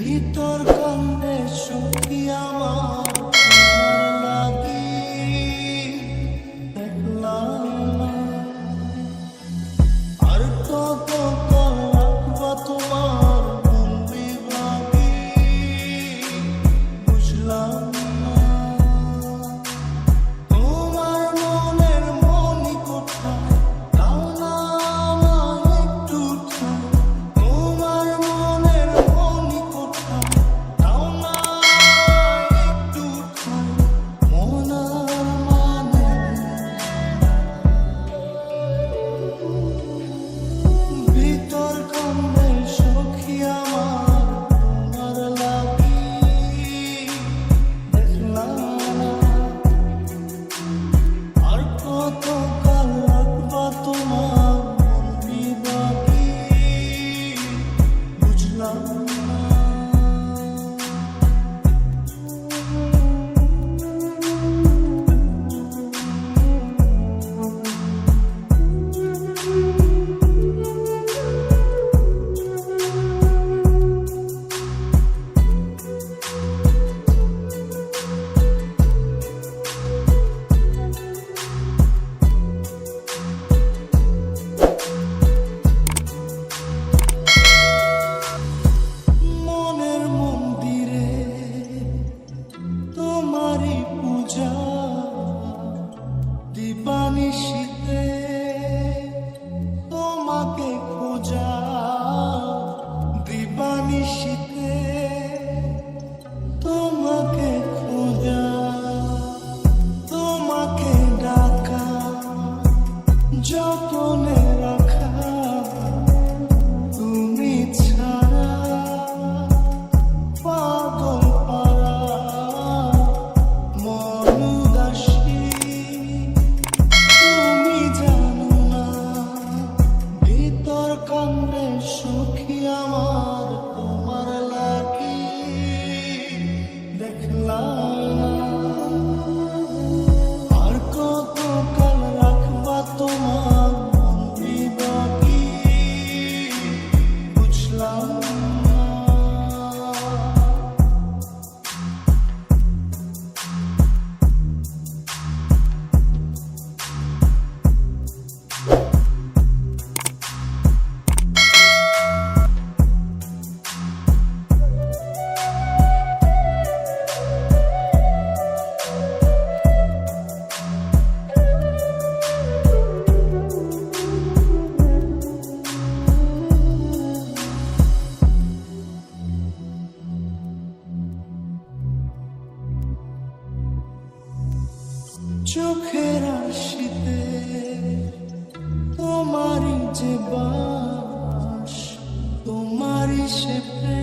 ভিতর কন্দে সুখী আমার 你心 সঙ্গে শীতে তোমারই যে বাস তোমারই সে প্রেম।